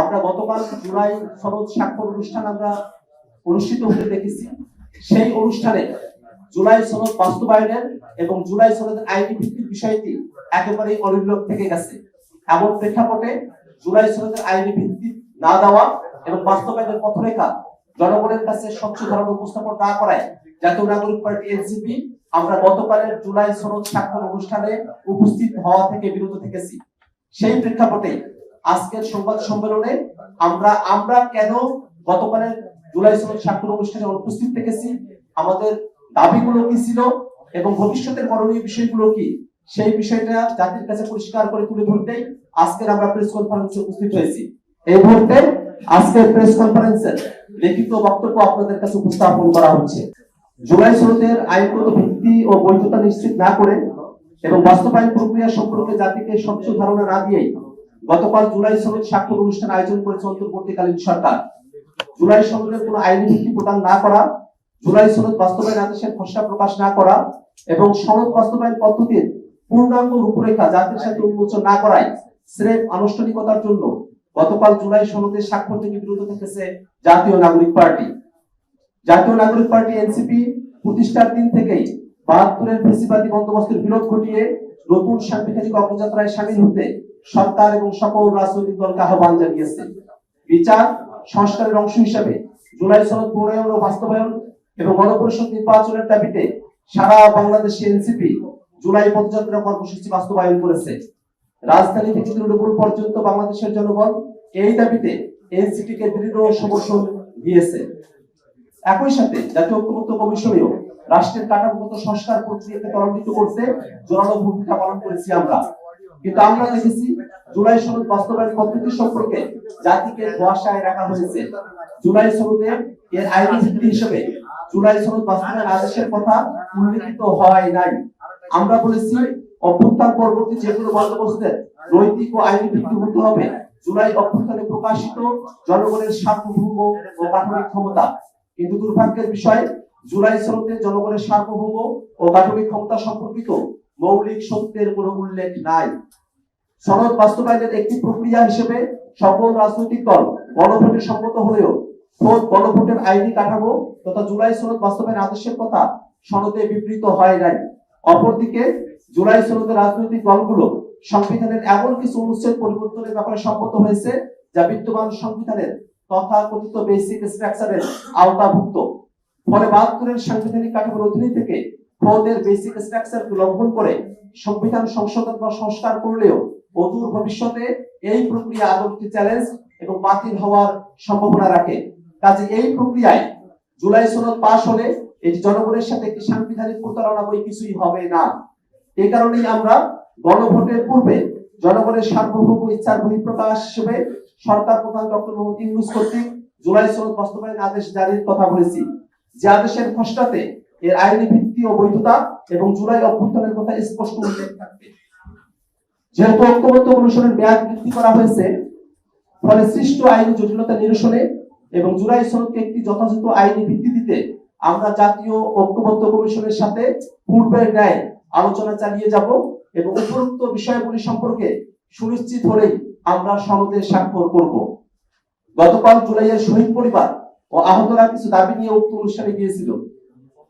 আমরা গতকাল জুলাই সনদ স্বাক্ষর অনুষ্ঠান আমরা অনুষ্ঠিত হতে দেখেছি। সেই অনুষ্ঠানে জুলাই সনদ বাস্তবায়নের এবং জুলাই সনদের আইনি ভিত্তির বিষয়টি একেবারেই অনির্লোক থেকে গেছে। এমন প্রেক্ষাপটে জুলাই সনদের আইনি ভিত্তি না দেওয়া এবং বাস্তবায়নের পথরেখা জনগণের কাছে স্বচ্ছ ধারণা উপস্থাপন না করায় জাতীয় নাগরিক পার্টি এনসিপি আমরা গতকালের জুলাই সনদ স্বাক্ষর অনুষ্ঠানে উপস্থিত হওয়া থেকে বিরত থেকেছি। সেই প্রেক্ষাপটে আজকের সংবাদ সম্মেলনে আমরা আমরা কেন গতকালের জুলাই সনদ স্বাক্ষর অনুষ্ঠানে অনুপস্থিত থেকেছি? আমাদের দাবিগুলো কি ছিল? এবং ভবিষ্যতের করণীয় বিষয়গুলো কি? সেই বিষয়টা জাতির কাছে পরিষ্কার করে তুলে ধরতেই আজকের আমরা প্রেস কনফারেন্সে উপস্থিত হয়েছি। এই মুহূর্তে আজকের প্রেস কনফারেন্সের লিখিত বক্তব্য আপনাদের কাছে উপস্থাপন করা হচ্ছে। জুলাই সনদের আইনগত ভিত্তি ও বৈধতা নিশ্চিত না করে এবং বাস্তবায়ন প্রক্রিয়া সম্পর্কে জাতিকে স্বচ্ছ ধারণা না দিয়েই গতকাল জুলাই সনদ স্বাক্ষর অনুষ্ঠান আয়োজন করেছে অন্তর্বর্তীকালীন সরকার। জুলাই সনদের কোনো আইনি ভিত্তি প্রদান না করা, জুলাই সনদ বাস্তবায়ন আদেশের খসড়া প্রকাশ না করা এবং সনদ বাস্তবায়ন পদ্ধতির পূর্ণাঙ্গ রূপরেখা জাতির সাথে উন্মোচন না করায় স্রেফ আনুষ্ঠানিকতার জন্য গতকাল জুলাই সনদের স্বাক্ষর থেকে বিরত থেকেছে জাতীয় নাগরিক পার্টি। জাতীয় নাগরিক পার্টি এনসিপি প্রতিষ্ঠার দিন থেকেই বাহাত্তরের ফেসিবাদী বন্দোবস্তের বিরোধ ঘটিয়ে নতুন সাংবিধানিক অগ্রযাত্রায় সামিল হতে সরকার এবং সকল রাজনৈতিক দলকে আহ্বান জানিয়েছে। বিচার সংস্কারের অংশ হিসাবে জুলাই সনদ প্রণয়ন ও বাস্তবায়ন এবং গণপরিষদ নির্বাচনের দাবিতে সারা বাংলাদেশে এনসিপি জুলাই পদযাত্রা কর্মসূচি বাস্তবায়ন করেছে। রাজধানী থেকে তৃণমূল পর্যন্ত বাংলাদেশের জনগণ এই দাবিতে এনসিপি কে দৃঢ় সমর্থন দিয়েছে। একই সাথে জাতীয় ঐক্যমত্য কমিশনেও রাষ্ট্রের কাঠামোগত সংস্কার প্রক্রিয়াকে ত্বরান্বিত করতে জোরালো ভূমিকা পালন করেছি আমরা। কিন্তু আমরা দেখেছি জুলাই সনদ বাস্তবায়ন পদ্ধতি সম্পর্কে জাতিকে ধোয়াশায় রাখা হয়েছে। জুলাই সনদে এর আইনি ভিত্তি হিসেবে জুলাই সনদ বাস্তবায়ন আদেশের কথা উল্লেখিত হয় নাই। আমরা বলেছি, অভ্যুত্থান পরবর্তী যেগুলো বন্দোবস্তের নৈতিক ও আইনি ভিত্তি হতে হবে। জুলাই অভ্যুত্থানে প্রকাশিত জনগণের সার্বভৌম ও গাঠনিক ক্ষমতা। কিন্তু দুর্ভাগ্যের বিষয়, জুলাই সনদে জনগণের সার্বভৌম ও গাঠনিক ক্ষমতা সম্পর্কিত মৌলিক সত্যের কোনো উল্লেখ নাই। সনদ বাস্তবায়নের একটি প্রক্রিয়া হিসেবে সকল রাজনৈতিক দল গণভোটে সম্মত হলেও খোদ গণভোটের আইনি কাঠামো তথা জুলাই সনদ বাস্তবায়ন আদেশের কথা সনদে বিবৃত হয় নাই। অপরদিকে জুলাই সনদের রাজনৈতিক দলগুলো সংবিধানের এমন কিছু অনুচ্ছেদ পরিবর্তনের ব্যাপারে সম্মত হয়েছে যা বিদ্যমান সংবিধানের তথাকথিত বেসিক স্ট্রাকচারের আওতাভুক্ত। ফলে বাহাত্তরের সাংবিধানিক কাঠামোর অধীনে থেকে খোদের বেসিক স্ট্রাকচার লঙ্ঘন করে সংবিধান সংশোধন বা সংস্কার করলেও অদূর ভবিষ্যতে এই প্রক্রিয়া আদৌ চ্যালেঞ্জ এবং বাতিল হওয়ার সম্ভাবনা রাখে। কাজে এই প্রক্রিয়ায় জুলাই সনদ পাশ হলে এটি জনগণের সাথে একটি সাংবিধানিক প্রতারণা বই কিছুই হবে না। এই কারণেই আমরা গণভোটের পূর্বে জনগণের সার্বভৌম ইচ্ছার বহিঃপ্রকাশ হিসেবে সরকার প্রধান ডক্টর মোহাম্মদ ইউনুস কর্তৃক জুলাই সনদ বাস্তবায়ন আদেশ জারির কথা বলেছি। যে আদেশের খসড়াতে এর আইনি ভিত্তি ও বৈধতা এবং জুলাই অভ্যুত্থানের কথা স্পষ্ট উল্লেখ থাকবে। যেহেতু ঐক্যবদ্ধ কমিশনের মেয়াদ বৃদ্ধি করা হয়েছে, ফলে সৃষ্ট আইনি জটিলতা নিরসনে এবং জুলাই সনদকে একটি যথাযথ আইনি ভিত্তি দিতে আমরা জাতীয় ঐক্যবদ্ধ কমিশনের সাথে পূর্বের ন্যায় আলোচনা চালিয়ে যাব এবং উপরোক্ত বিষয়গুলি সম্পর্কে সুনিশ্চিত হলেই আমরা সনদে স্বাক্ষর করব। গতকাল জুলাইয়ের শহীদ পরিবার ও আহতরা কিছু দাবি নিয়ে উক্ত অনুষ্ঠানে গিয়েছিল।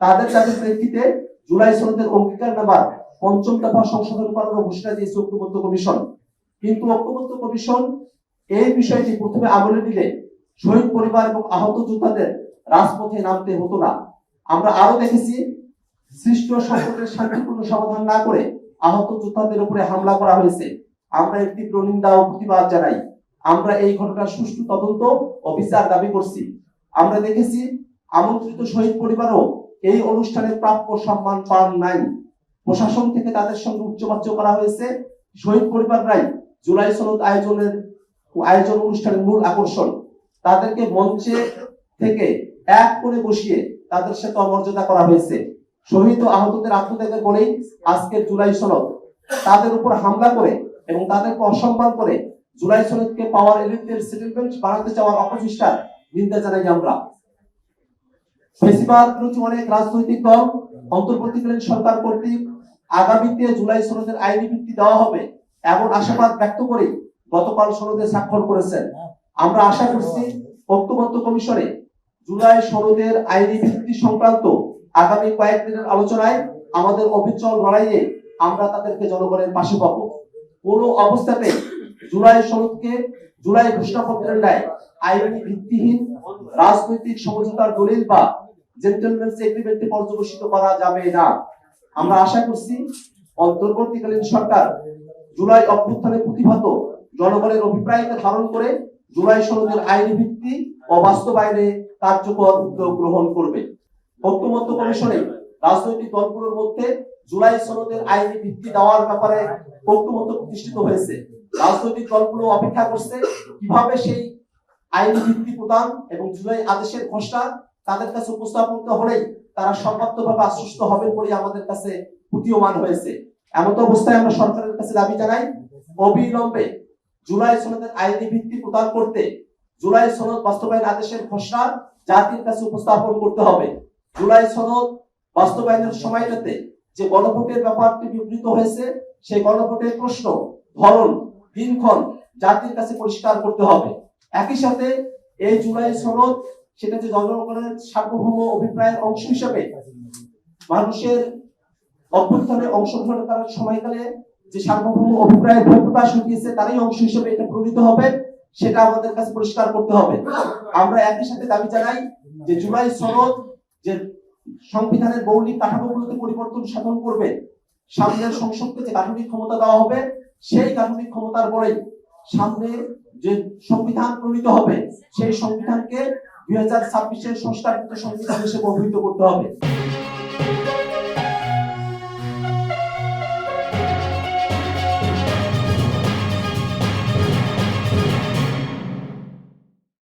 তাদের দাবির প্রেক্ষিতে জুলাই সনদের অঙ্গীকার নামার পঞ্চম দফা সংশোধন করার ঘোষণা দিয়েছে ঐক্যবদ্ধ কমিশন। কিন্তু ঐক্যবদ্ধ কমিশন এই বিষয়টি প্রথমে আমলে নিলে শহীদ পরিবার এবং আহত যোদ্ধাদের রাজপথে নামতে হতো না। আমরা আরও দেখেছি, সৃষ্ট সংকটের শান্তিপূর্ণ সমাধান না করে আহত যোদ্ধাদের উপরে হামলা করা হয়েছে। আমরা এর তীব্র নিন্দা ও প্রতিবাদ জানাই। আমরা এই ঘটনার সুষ্ঠু তদন্ত ও বিচার দাবি করছি। আমরা দেখেছি, আমন্ত্রিত শহীদ পরিবারও এই অনুষ্ঠানে প্রাপ্য সম্মান পান নাই। প্রশাসন থেকে তাদের সঙ্গে উচ্চবাচ্য করা হয়েছে। শহীদ পরিবাররাই জুলাই সনদ আয়োজনের আয়োজন অনুষ্ঠানের মূল আকর্ষণ। তাদেরকে মঞ্চে থেকে এক করে বসিয়ে তাদের সাথে অমর্যাদা করা হয়েছে। শহীদ ও আহতদের আত্মত্যাগের পরেই আজকের জুলাই সনদ। তাদের উপর হামলা করে এবং তাদেরকে অসম্মান করে জুলাই সনদকে পাওয়ার এলিটের সেটেলমেন্ট বানাতে চাওয়ার অপচেষ্টার নিন্দা জানাই আমরা। বিরোধী অনেক রাজনৈতিক দল অন্তর্বর্তীকালীন সরকার কর্তৃক আগামীতে জুলাই সনদের আইনি ভিত্তি দেওয়া হবে এমন আশাবাদ ব্যক্ত করে গতকাল সনদে স্বাক্ষর করেছেন। আমরা আশা করছি কমিশনে জুলাই সনদের আইনি ভিত্তি সংক্রান্ত আগামী কয়েকদিনের আলোচনায় আমাদের অবিচল লড়াইয়ে আমরা তাদেরকে জনগণের পাশে পাবো। কোনো অবস্থাতে জুলাই সনদকে জুলাই ঘোষণাপত্রের ন্যায় আইনি ভিত্তিহীন রাজনৈতিক সমঝোতার দলিল বা জেন্টেলম্যানস এগ্রিমেন্টে পর্যবেসিত করা যাবে না। আমরা আশা করছি অন্তর্বর্তীকালীন সরকার জুলাই অভ্যুত্থানে প্রতিহত জনগণের অভিপ্রায়কে ধারণ করে জুলাই সনদের আইনি ভিত্তি ও বাস্তবায়নে কার্যকর উদ্যোগ গ্রহণ করবে। ঐক্যমত্য কমিশনে রাজনৈতিক দলগুলোর মধ্যে জুলাই সনদের আইনি ভিত্তি দেওয়ার ব্যাপারে ঐক্যমত্য প্রতিষ্ঠিত হয়েছে। রাজনৈতিক দলগুলো অপেক্ষা করছে কীভাবে সেই আইনি ভিত্তি প্রদান এবং জুলাই আদেশের ঘোষণা তাদের কাছে উপস্থাপন হলেই তারা সর্বাত্মকভাবে আশ্বস্ত হবে বলে আমাদের কাছে প্রতীয়মান হয়েছে। এমত অবস্থায় আমরা সরকারের কাছে দাবি জানাই, অবিলম্বে জুলাই সনদের আইনি ভিত্তি প্রদান করতে জুলাই সনদ বাস্তবায়ন আদেশের ঘোষণা জাতির কাছে উপস্থাপন করতে হবে। জুলাই সনদ বাস্তবায়নের সময়টাতে যে গণভোটের ব্যাপারটি বিবৃত হয়েছে, সেই গণভোটের প্রশ্ন, ধরন, দিনক্ষণ জাতির কাছে পরিষ্কার করতে হবে। একই সাথে এই জুলাই সনদ সেটা যে জনগণের সার্বভৌম অভিপ্রায়ের অংশ হিসাবে মানুষের অভ্যুত্থানে অংশগ্রহণ করার সময়কালে যে সার্বভৌম অভিপ্রায়ের প্রকাশ ঘটিয়েছে, তারই অংশ হিসেবে এটা প্রণীত হবে, সেটা আমাদের কাছে পরিষ্কার করতে হবে। আমরা একই সাথে দাবি জানাই যে জুলাই সনদ যে সংবিধানের মৌলিক কাঠামোগুলোতে পরিবর্তন সাধন করবে সামনের সংসদকে যে গাঠনিক ক্ষমতা দেওয়া হবে, সেই গাঠনিক ক্ষমতার বলেই সামনে যে সংবিধান প্রণীত হবে, সেই সংবিধানকে দুই হাজার ছাব্বিশের সংস্কারকৃত সংবিধান হিসেবে অভিহিত করতে হবে।